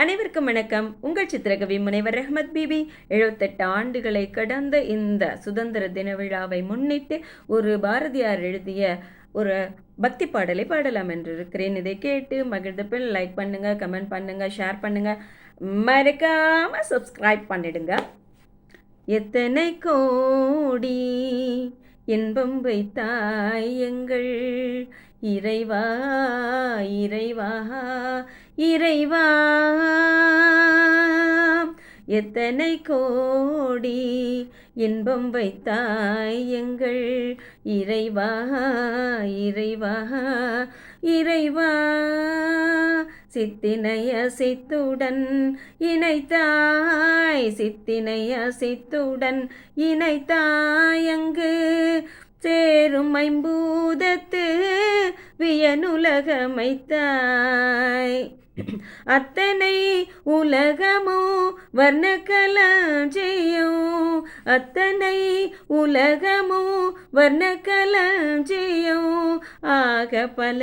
அனைவருக்கும் வணக்கம். உங்கள் சித்திரகவி முனைவர் ரஹ்மத் பிபி. எழுபத்தெட்டு ஆண்டுகளை கடந்த இந்த சுதந்திர தின விழாவை முன்னிட்டு ஒரு பாரதியார் எழுதிய ஒரு பக்தி பாடலை பாடலாம் என்று இருக்கிறேன் இதை கேட்டு மகிழ்ந்த பின் லைக் பண்ணுங்க கமெண்ட் பண்ணுங்க ஷேர் பண்ணுங்க. மறக்காம சப்ஸ்கிரைப் பண்ணிடுங்க. எத்தனை கோடி இன்பம் வைத்தாய் எங்கள் இறைவா இறைவா. இறைவா எத்தனை கோடி இன்பம் வைத்தாய் எங்கள் இறைவா இறைவா இறைவா. சித்தினைய சித்துடன் இணைத்தாய் சித்தினைய சித்துடன் இணைத்தாய் அங்கு சேரும் ஐம்பூதத்து வியனுலகமைத்தாய். அத்தனை உலகமோ வர்ணக்கலஞ்செய்யும். அத்தனை உலகமோ வர்ணக்கலஞ்செய்யும். ஆக பல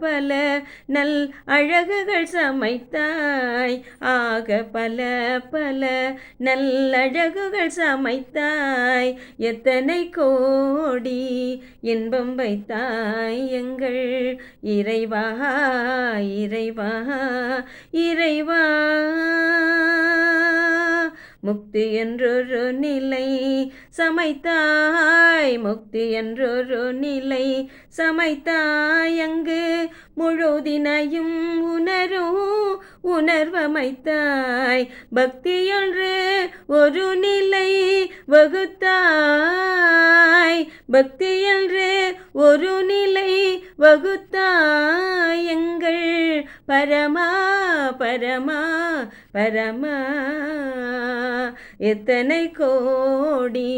பல நல் அழகுகள் சமைத்தாய். ஆக பல பல நல்லழகுகள் சமைத்தாய். எத்தனை கோடி இன்பம் வைத்தாய் எங்கள் இறைவா இறைவா இறைவா. முக்தி என்றொரு நிலை சமைத்தாய். முக்தி என்றொரு நிலை சமைத்தாய். அங்கு முழுதினையும் உணரும் உணர்வமைத்தாய். பக்தி என்று ஒரு நிலை வகுத்தாய். பக்தி என்று ஒரு நிலை வகுத்தாய். எங்கள் பரமா பரமா பரமா எத்தனை கோடி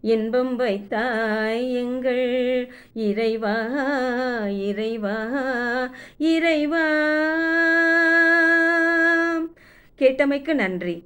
இன்பம் வைத்தாய் எங்கள் இறைவா இறைவா இறைவா. கேட்டமைக்கு நன்றி.